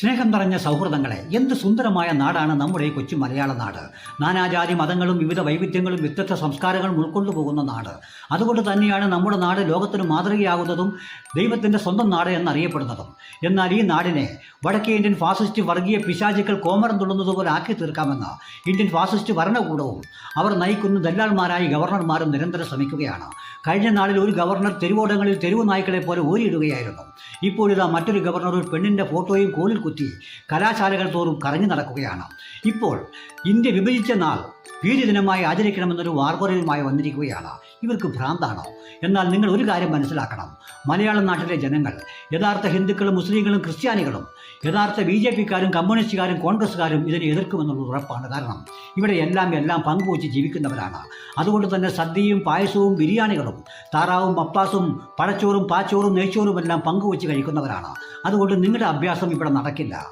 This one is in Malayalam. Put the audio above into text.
സ്നേഹം നിറഞ്ഞ സൗഹൃദങ്ങളെ. എന്ത് സുന്ദരമായ നാടാണ് നമ്മുടെ കൊച്ചു മലയാള നാട്. നാനാജാതി മതങ്ങളും വിവിധ വൈവിധ്യങ്ങളും വ്യത്യസ്ത സംസ്കാരങ്ങളും ഉൾക്കൊണ്ടു പോകുന്ന നാട്. അതുകൊണ്ട് തന്നെയാണ് നമ്മുടെ നാട് ലോകത്തിന് മാതൃകയാകുന്നതും ദൈവത്തിന്റെ സ്വന്തം നാട് എന്നറിയപ്പെടുന്നതും. എന്നാൽ ഈ നാടിനെ വടക്കേ ഇന്ത്യൻ ഫാസിസ്റ്റ് വർഗീയ പിശാചുക്കൾ കോമരം തുള്ളുന്നതുപോലെ ആക്കി തീർക്കാമെന്ന് ഇന്ത്യൻ ഫാസിസ്റ്റ് ഭരണകൂടവും അവർ നയിക്കുന്ന ദല്ലാൽമാരായ ഗവർണർമാരും നിരന്തരം ശ്രമിക്കുകയാണ്. കഴിഞ്ഞ നാളിൽ ഒരു ഗവർണർ തെരുവോടങ്ങളിൽ തെരുവ് നായ്ക്കളെ പോലെ ഓരിയിടുകയായിരുന്നു ഇപ്പോഴിതാ മറ്റൊരു ഗവർണർ ഒരു പെണ്ണിന്റെ ഫോട്ടോയും കോലിൽ കുത്തി കലാശാലകൾ തോറും കറങ്ങി നടക്കുകയാണ്. ഇപ്പോൾ ഇന്ത്യ വിഭജിച്ച നാൾ ഭീതി ദിനമായി ആചരിക്കണമെന്നൊരു വാർപ്പറിയുമായി വന്നിരിക്കുകയാണ്. ഇവർക്ക് ഭ്രാന്താണോ. എന്നാൽ നിങ്ങൾ ഒരു കാര്യം മനസ്സിലാക്കണം. മലയാളം നാട്ടിലെ ജനങ്ങൾ യഥാർത്ഥ ഹിന്ദുക്കളും മുസ്ലിങ്ങളും ക്രിസ്ത്യാനികളും യഥാർത്ഥ ബി ജെ പിക്കാരും കമ്മ്യൂണിസ്റ്റുകാരും കോൺഗ്രസ്സുകാരും ഇതിനെ എതിർക്കുമെന്നുള്ള ഉറപ്പാണ്. കാരണം ഇവിടെ എല്ലാം എല്ലാം പങ്കുവച്ച് ജീവിക്കുന്നവരാണ്. അതുകൊണ്ട് തന്നെ സദ്യയും പായസവും ബിരിയാണികളും താറാവും പപ്പാസും പഴച്ചോറും പാച്ചോറും നെയ്ച്ചോറും എല്ലാം പങ്കുവച്ച് കഴിക്കുന്നവരാണ്. അതുകൊണ്ട് നിങ്ങളുടെ അഭ്യാസം ഇവിടെ നടക്കില്ല.